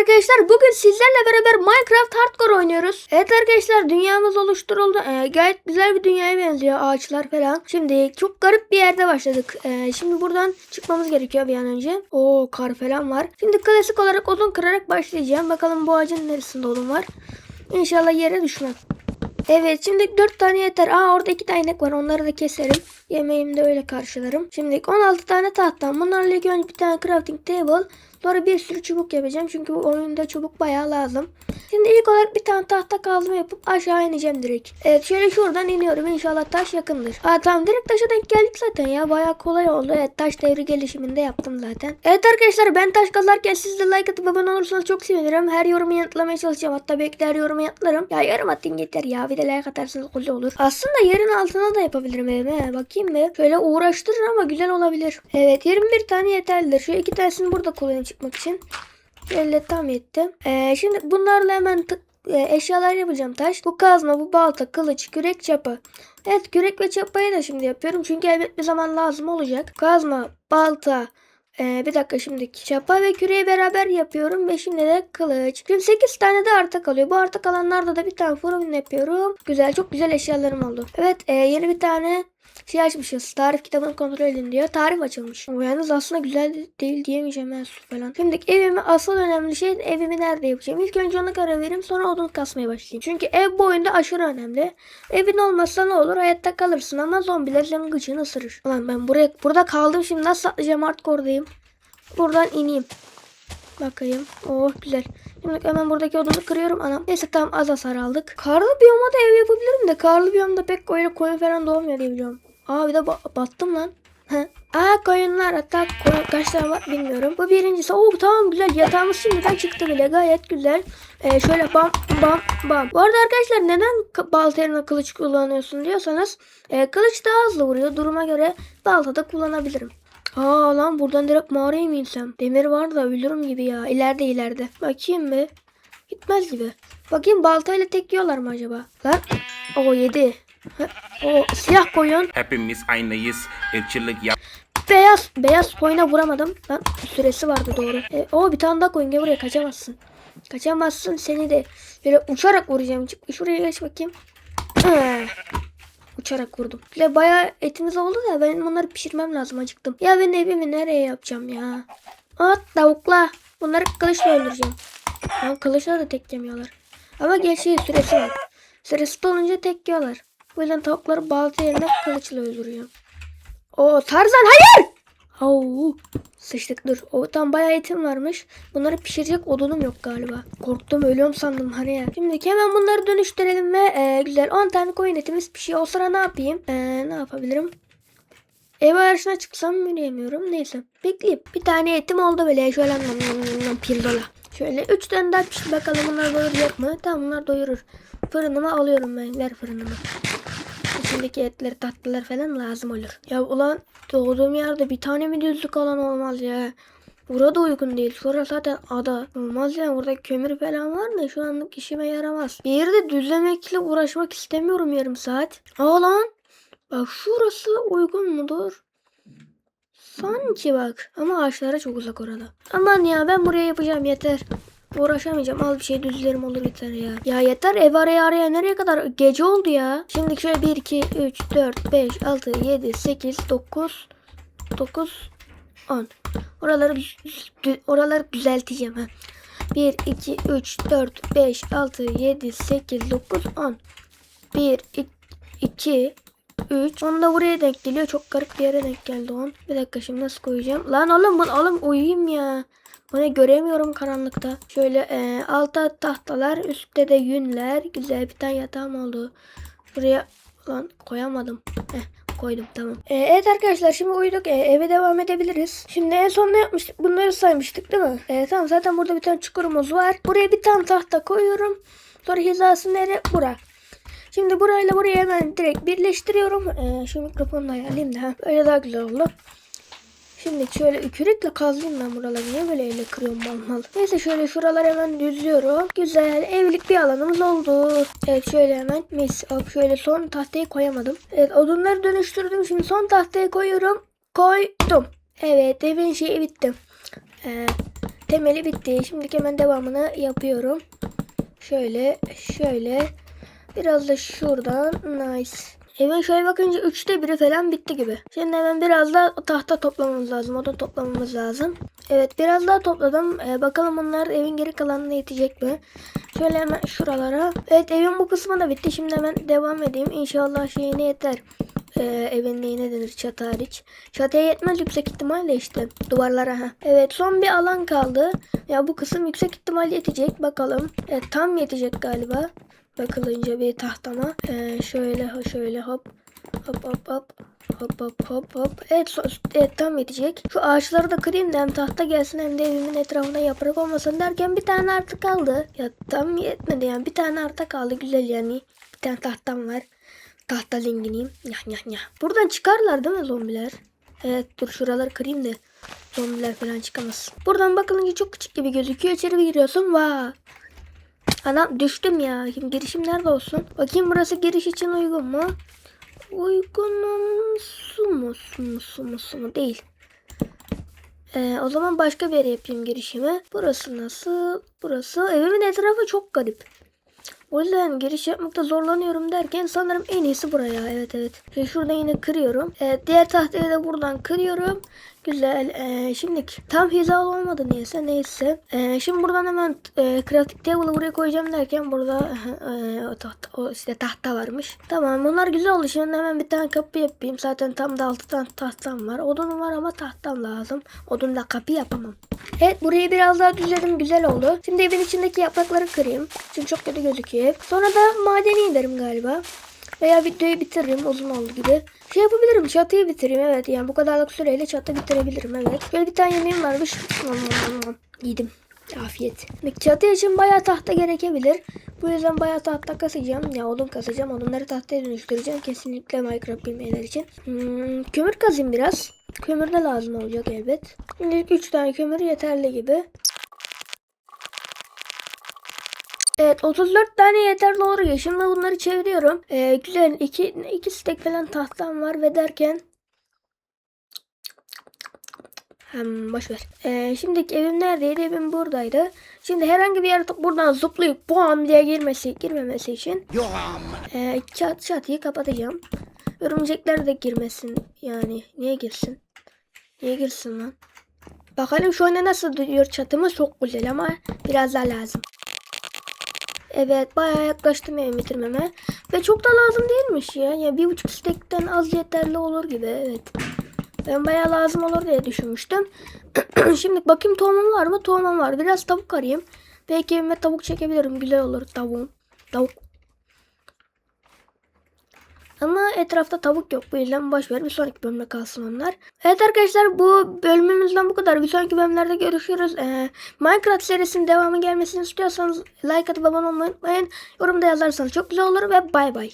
arkadaşlar bugün sizlerle beraber Minecraft Hardcore oynuyoruz. Evet arkadaşlar dünyamız oluşturuldu. Ee, gayet güzel bir dünyaya benziyor ağaçlar falan. Şimdi çok garip bir yerde başladık. Ee, şimdi buradan çıkmamız gerekiyor bir an önce. Oo kar falan var. Şimdi klasik olarak odun kırarak başlayacağım. Bakalım bu ağacın neresinde odun var. İnşallah yere düşmem. Evet şimdi 4 tane yeter. Aa orada 2 tane inek var. Onları da keserim. Yemeğimi de öyle karşılarım. Şimdi 16 tane tahtam. Bunlarla ilk önce bir tane crafting table. Sonra bir sürü çubuk yapacağım. Çünkü bu oyunda çubuk bayağı lazım. Şimdi ilk olarak bir tane tahta kazma yapıp aşağı ineceğim direkt. Evet şöyle şuradan iniyorum. İnşallah taş yakındır. Aa tamam direkt taşa denk geldik zaten ya. Bayağı kolay oldu. Evet taş devri gelişiminde yaptım zaten. Evet arkadaşlar ben taş kazarken siz de like atıp abone olursanız çok sevinirim. Her yorumu yanıtlamaya çalışacağım. Hatta her yorumu yanıtlarım. Ya yarım atın yeter ya. Bir de like atarsanız güzel olur. Aslında yerin altına da yapabilirim evime. Bakayım bir. Şöyle uğraştırır ama güzel olabilir. Evet 21 tane yeterlidir. Şu iki tanesini burada kullanayım çıkmak için. Şöyle tam yetti. Ee, şimdi bunlarla hemen e, eşyalar yapacağım taş. Bu kazma, bu balta, kılıç, kürek, çapa. Evet kürek ve çapayı da şimdi yapıyorum. Çünkü elbet bir zaman lazım olacak. Kazma, balta, ee, bir dakika şimdi çapa ve küreği beraber yapıyorum ve şimdi de kılıç. Şimdi 8 tane de arta kalıyor. Bu arta kalanlarda da bir tane fırın yapıyorum. Güzel çok güzel eşyalarım oldu. Evet e, yeni bir tane şey açmışız. Tarif kitabını kontrol edin diyor. Tarif açılmış. O yalnız aslında güzel değil diyemeyeceğim ben su falan. Şimdi evimi asıl önemli şey evimi nerede yapacağım. İlk önce ona karar vereyim sonra odun kasmaya başlayayım. Çünkü ev bu oyunda aşırı önemli. Evin olmazsa ne olur hayatta kalırsın ama zombiler senin gıçını ısırır. Ulan ben buraya burada kaldım şimdi nasıl atlayacağım hardcore'dayım. Buradan ineyim. Bakayım. Oh güzel. Şimdi hemen buradaki odunu kırıyorum. Anam. Neyse tamam az hasar aldık. Karlı biyoma da ev yapabilirim de karlı biyomda pek öyle koyun falan doğmuyor diye biliyorum. Aa bir de ba- battım lan. Aa koyunlar hatta koyun kaç var bilmiyorum. Bu birincisi. Oo tamam güzel yatağımız şimdiden çıktı bile gayet güzel. Ee, şöyle bam bam bam. Bu arada arkadaşlar neden balta yerine kılıç kullanıyorsun diyorsanız e, kılıç daha hızlı vuruyor. Duruma göre balta da kullanabilirim. Aa lan buradan direkt mağaraya mı insem? Demir var da ölürüm gibi ya. İleride ileride. Bakayım bir. Gitmez gibi. Bakayım baltayla tek yiyorlar mı acaba? Lan. O yedi. O siyah koyun. Hepimiz aynıyız. Irkçılık yap. Beyaz. Beyaz koyuna vuramadım. Lan süresi vardı doğru. E, o bir tane daha koyun gel buraya kaçamazsın. Kaçamazsın seni de. Böyle uçarak vuracağım. Çık şuraya geç bakayım. Uçarak vurdum. Ve bayağı etimiz oldu da ben bunları pişirmem lazım acıktım. Ya ben evimi nereye yapacağım ya? At tavukla. Bunları kılıçla öldüreceğim. Lan kılıçla da tek yemiyorlar. Ama gerçeği süresi var. Süresi dolunca tek yiyorlar. Yüzden tavukları balta yerine kılıçla öldürüyorum. O Tarzan hayır! Oo, sıçtık dur. O tam bayağı etim varmış. Bunları pişirecek odunum yok galiba. Korktum ölüyorum sandım hani ya. Şimdi hemen bunları dönüştürelim ve e, güzel 10 tane koyun etimiz pişiyor. O sıra ne yapayım? E, ne yapabilirim? Ev arasına çıksam yürüyemiyorum. Neyse. Bekleyeyim. Bir tane etim oldu böyle. Şöyle pirzola. Şöyle 3 tane daha pişti. Bakalım bunlar doyuracak mı? Tamam bunlar doyurur. Fırınıma alıyorum ben. Ver fırınımı. İçindeki etler tatlılar falan lazım olur. Ya ulan doğduğum yerde bir tane mi düzlük alan olmaz ya. Burada uygun değil. Şurası zaten ada. Olmaz yani burada kömür falan var da şu anlık işime yaramaz. Bir yerde düzlemekle uğraşmak istemiyorum yarım saat. Aa lan. Bak şurası uygun mudur? Sanki bak. Ama ağaçlara çok uzak orada. Aman ya ben buraya yapacağım yeter. Uğraşamayacağım. Al bir şey düzlerim olur yeter ya. Ya yeter ev araya araya nereye kadar? Gece oldu ya. Şimdi şöyle 1, 2, 3, 4, 5, 6, 7, 8, 9, 9, 10. Oraları, oraları düzelteceğim. Ha. 1, 2, 3, 4, 5, 6, 7, 8, 9, 10. 1, 2, 3. Onu da buraya denk geliyor. Çok garip bir yere denk geldi on. Bir dakika şimdi nasıl koyacağım? Lan oğlum bu oğlum uyuyayım ya. Bunu göremiyorum karanlıkta. Şöyle e, altta tahtalar, üstte de yünler. Güzel bir tane yatağım oldu. Şuraya lan koyamadım. Heh, koydum tamam. E, evet arkadaşlar şimdi uyuduk. E, eve devam edebiliriz. Şimdi en son ne yapmıştık? Bunları saymıştık değil mi? E, tamam zaten burada bir tane çukurumuz var. Buraya bir tane tahta koyuyorum. Sonra hizası nereye? Bura. Şimdi burayla burayı hemen direkt birleştiriyorum. Ee, şu mikrofonu da ayarlayayım da. ha. Böyle daha güzel oldu. Şimdi şöyle kürekle kazayım ben buraları. Niye böyle elle kırıyorum mal mal. Neyse şöyle şuraları hemen düzlüyorum. Güzel evlilik bir alanımız oldu. Evet şöyle hemen mis. Hop şöyle son tahtayı koyamadım. Evet odunları dönüştürdüm. Şimdi son tahtayı koyuyorum. Koydum. Evet evin şeyi bitti. Ee, temeli bitti. Şimdi hemen devamını yapıyorum. Şöyle şöyle. Biraz da şuradan. Nice. Evin şöyle bakınca üçte biri falan bitti gibi. Şimdi hemen biraz daha tahta toplamamız lazım. Odun toplamamız lazım. Evet biraz daha topladım. Ee, bakalım onlar evin geri kalanına yetecek mi? Şöyle hemen şuralara. Evet evin bu kısmı da bitti. Şimdi hemen devam edeyim. İnşallah şeyine yeter. Ee, evin neyine denir çatı hariç. Çatıya yetmez yüksek ihtimalle işte. Duvarlara ha. Evet son bir alan kaldı. Ya bu kısım yüksek ihtimal yetecek. Bakalım. Evet tam yetecek galiba. Bakılınca bir tahtama. Ee, şöyle şöyle hop. Hop hop hop. Hop hop hop hop. Evet, so- evet tam yetecek. Şu ağaçları da kırayım da hem tahta gelsin hem de evimin etrafında yaprak olmasın derken bir tane artı kaldı. Ya tam yetmedi yani bir tane arta kaldı güzel yani. Bir tane tahtam var. Tahta zenginiyim. Nyah nyah nyah. Buradan çıkarlar değil mi zombiler? Evet dur şuraları kırayım da zombiler falan çıkamaz. Buradan bakılınca çok küçük gibi gözüküyor. İçeri giriyorsun. Vay. Anam düştüm ya. Şimdi girişim nerede olsun? Bakayım burası giriş için uygun mu? Uygun su mu? Su mu? Su mu? Su mu? Değil. Ee, o zaman başka bir yere yapayım girişimi. Burası nasıl? Burası. Evimin etrafı çok garip. O yüzden giriş yapmakta zorlanıyorum derken sanırım en iyisi buraya. Evet evet. Şimdi şurada yine kırıyorum. Evet, diğer tahtayı da buradan kırıyorum. Güzel. Ee, şimdi tam hizalı olmadı niyeyse. Neyse. Ee, şimdi buradan hemen e, crafting table'ı buraya koyacağım derken burada e, o, tahta, o işte tahta varmış. Tamam bunlar güzel oldu. Şimdi hemen bir tane kapı yapayım. Zaten tam da 6 tane tahtam var. Odun var ama tahtam lazım. Odunla kapı yapamam. Evet burayı biraz daha düzledim. Güzel oldu. Şimdi evin içindeki yaprakları kırayım. Çünkü çok kötü gözüküyor. Sonra da madeni inerim galiba. Veya videoyu bitiririm uzun oldu gibi. Şey yapabilirim çatıyı bitireyim evet yani bu kadarlık süreyle çatı bitirebilirim evet. Şöyle bir tane yemeğim varmış. Yedim. Afiyet. Şimdi Çatı için bayağı tahta gerekebilir. Bu yüzden bayağı tahta kasacağım. Ya odun kasacağım. Odunları tahtaya dönüştüreceğim. Kesinlikle Minecraft bilmeyenler için. Hmm, kömür kazayım biraz. Kömür de lazım olacak elbet. Şimdilik 3 tane kömür yeterli gibi. Evet 34 tane yeterli oluyor. Şimdi bunları çeviriyorum. Ee, güzel. 2 iki stek falan tahtam var ve derken Hem boş ver. Ee, şimdiki evim neredeydi? Evim buradaydı. Şimdi herhangi bir yaratık buradan zıplayıp bam diye girmesi, girmemesi için ee, çat çatıyı kapatacağım. Örümcekler de girmesin yani. Niye girsin? Niye girsin lan? Bakalım şu anda nasıl duruyor çatımız çok güzel ama biraz daha lazım. Evet bayağı yaklaştım evimi bitirmeme. Ve çok da lazım değilmiş ya. Yani bir buçuk stekten az yeterli olur gibi evet. Ben bayağı lazım olur diye düşünmüştüm. Şimdi bakayım tohumum var mı? Tohumum var. Biraz tavuk arayayım. Belki evime tavuk çekebilirim. Güzel olur tavuğum. Tavuk. Ama etrafta tavuk yok. Bu yüzden boş ver. Bir sonraki bölümde kalsın onlar. Evet arkadaşlar bu bölümümüzden bu kadar. Bir sonraki bölümlerde görüşürüz. Ee, Minecraft serisinin devamı gelmesini istiyorsanız like atıp abone olmayı unutmayın. Yorumda yazarsanız çok güzel olur ve bay bay.